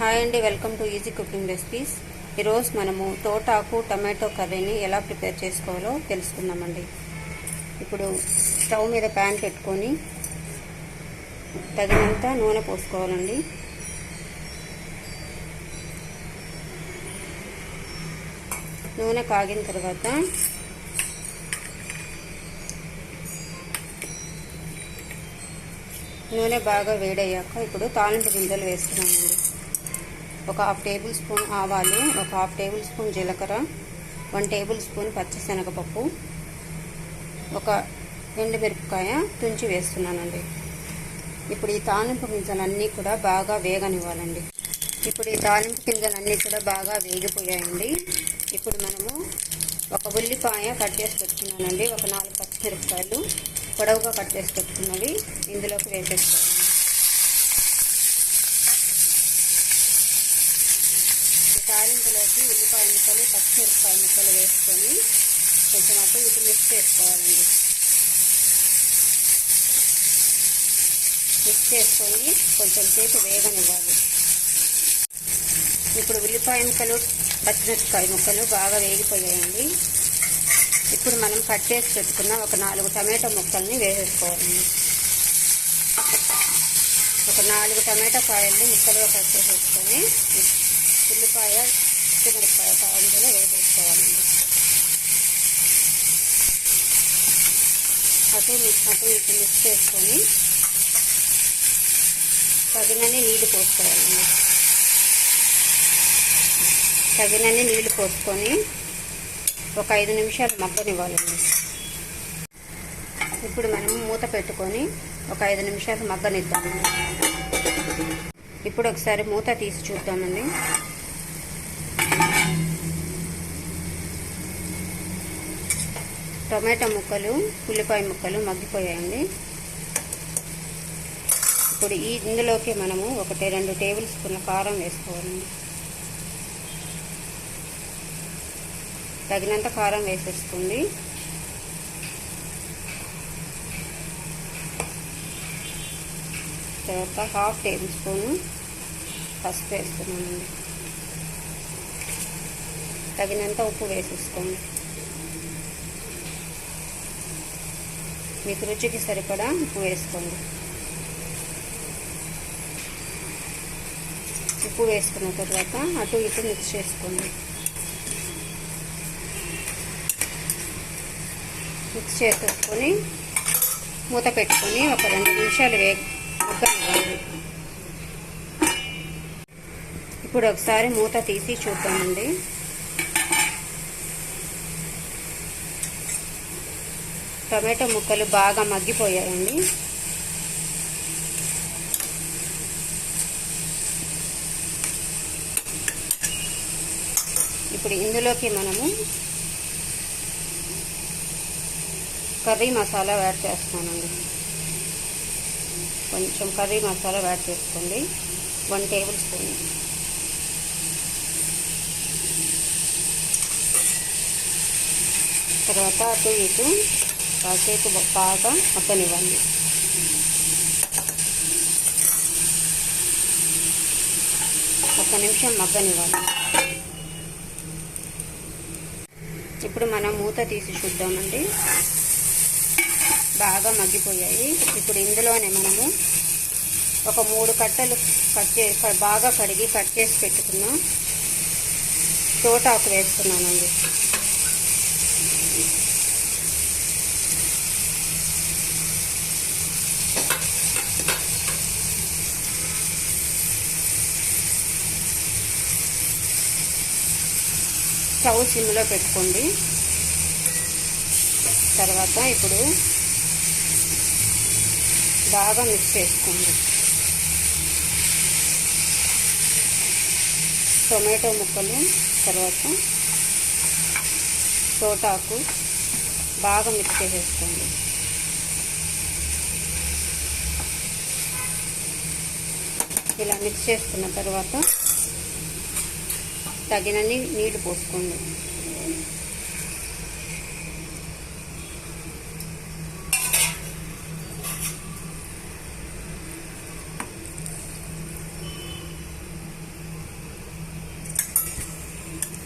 Hi అండి welcome to easy cooking recipes. ఈరోజు మనము తోటాకు టమాటో కర్రీని ఎలా ప్రిపేర్ చేసుకోవాలో తెలుసుకుందామండి. ఇప్పుడు స్టవ్ మీద ప్యాన్ పెట్టుకొని తగినంత నూనె పోసుకోవాలండి. నూనె కాగిన తర్వాత నూనె బాగా వేడయ్యాక ఇప్పుడు తాలింపు గింజలు వేసుకున్నామండి ఒక హాఫ్ టేబుల్ స్పూన్ ఆవాలు ఒక హాఫ్ టేబుల్ స్పూన్ జీలకర్ర వన్ టేబుల్ స్పూన్ పచ్చిశనగపప్పు ఒక ఎండుమిరపకాయ తుంచి వేస్తున్నానండి. ఇప్పుడు ఈ తాలింపు గింజలన్నీ కూడా బాగా వేగనివ్వాలండి. ఇప్పుడు ఈ తాలింపు గింజలన్నీ కూడా బాగా వేగిపోయాయండి. ఇప్పుడు మనము ఒక ఉల్లిపాయ కట్ చేసి పెట్టుకున్నానండి. ఒక నాలుగు పచ్చిమిరపకాయలు పొడవుగా కట్ చేసి పెట్టుకున్నవి ఇందులోకి వేసేసుకోవాలి ఈ తాలింపులోకి ఉల్లిపాయ ముక్కలు పచ్చిమిరపకాయ ముక్కలు వేసుకొని కొంచెం అటు ఇటు మిక్స్ చేసుకోవాలండి. మిక్స్ చేసుకొని కొంచెం సేపు వేగనివ్వాలి. ఇప్పుడు ఉల్లిపాయ ముక్కలు పచ్చిమిరపకాయ ముక్కలు బాగా వేగిపోయాయండి. ఇప్పుడు మనం కట్ చేసి పెట్టుకున్న ఒక నాలుగు టమాటో ముక్కల్ని వేసేసుకోవాలండి ఒక నాలుగు టమాటో కాయల్ని ముక్కలుగా కట్ చేసేసుకొని ఉల్లిపాయ పచ్చిమిరపకాయ కాయంలో వేసేసుకోవాలండి. అటు అటు ఇటు మిక్స్ చేసుకొని తగినన్ని నీళ్ళు పోసుకోవాలండి. తగినన్ని నీళ్ళు పోసుకొని ఒక ఐదు నిమిషాలు మగ్గనివ్వాలండి. ఇప్పుడు మనం మూత పెట్టుకొని ఒక ఐదు నిమిషాలు మగ్గనిద్దామండి. ఇప్పుడు ఒకసారి మూత తీసి చూద్దామండి. టొమాటో ముక్కలు ఉల్లిపాయ ముక్కలు మగ్గిపోయాయండి. ఇప్పుడు ఈ ఇందులోకి మనము ఒకటి రెండు టేబుల్ స్పూన్ల కారం వేసుకోవాలండి. తగినంత కారం వేసేసుకోండి. తర్వాత హాఫ్ టేబుల్ స్పూన్ పసుపు వేసుకున్నామండి తగినంత ఉప్పు వేసేసుకోండి. మీకు రుచికి సరిపడా ఉప్పు వేసుకోండి. ఉప్పు వేసుకున్న తర్వాత అటు ఇటు మిక్స్ చేసుకోండి. మిక్స్ చేసేసుకొని మూత పెట్టుకొని ఒక రెండు నిమిషాలు వే ఉగ్గనివ్వండి ఇప్పుడు ఒకసారి మూత తీసి చూద్దామండి. టమాటో ముక్కలు బాగా మగ్గిపోయాయండి. ఇప్పుడు ఇందులోకి మనము కర్రీ మసాలా యాడ్ చేస్తానండి. కొంచెం కర్రీ మసాలా యాడ్ చేసుకోండి. One tablespoon. తర్వాత అటు ఇటు కాసేపు బాగా మగ్గనివ్వండి ఒక నిమిషం మగ్గనివ్వాలి ఇప్పుడు మనం మూత తీసి చూద్దామండి. బాగా మగ్గిపోయాయి. ఇప్పుడు ఇందులోనే మనము ఒక మూడు కట్టలు కట్ చే బాగా కడిగి కట్ చేసి పెట్టుకున్నాం. తోటాకు వేసుకున్నామండి స్టవ్ సిమ్లో పెట్టుకోండి. తర్వాత ఇప్పుడు బాగా మిక్స్ చేసుకోండి. టొమాటో ముక్కలు తర్వాత తోటాకు బాగా మిక్స్ చేసేసుకోండి. ఇలా మిక్స్ చేసుకున్న తర్వాత తగినన్ని నీళ్ళు పోసుకోండి.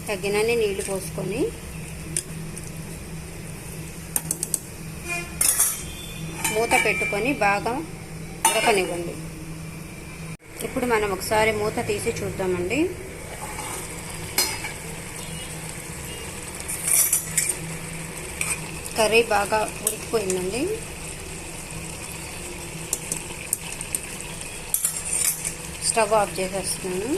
తగ్గినన్ని నీళ్ళు పోసుకొని మూత పెట్టుకొని బాగా ఉడకనివ్వండి. ఇప్పుడు మనం ఒకసారి మూత తీసి చూద్దామండి. కర్రీ బాగా ఉడికిపోయిందండి. స్టవ్ ఆఫ్ చేసేస్తున్నాను.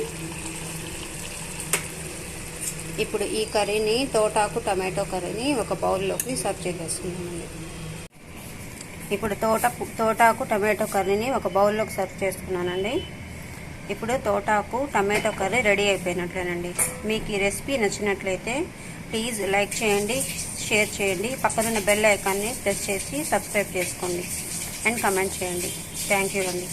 ఇప్పుడు ఈ కర్రీని తోటాకు టమాటో కర్రీని ఒక బౌల్లోకి సర్వ్ చేసేస్తున్నానండి. ఇప్పుడు తోట తోటాకు టమాటో కర్రీని ఒక బౌల్లోకి సర్వ్ చేసుకున్నానండి ఇప్పుడు తోటాకు టమాటో కర్రీ రెడీ అయిపోయినట్లేనండి. మీకు ఈ రెసిపీ నచ్చినట్లయితే ప్లీజ్ లైక్ చేయండి. షేర్ చేయండి. పక్కనున్న బెల్ ఐకాన్ని ప్రెస్ చేసి సబ్స్క్రైబ్ చేసుకోండి. అండ్ కమెంట్ చేయండి. థ్యాంక్ యూ అండి.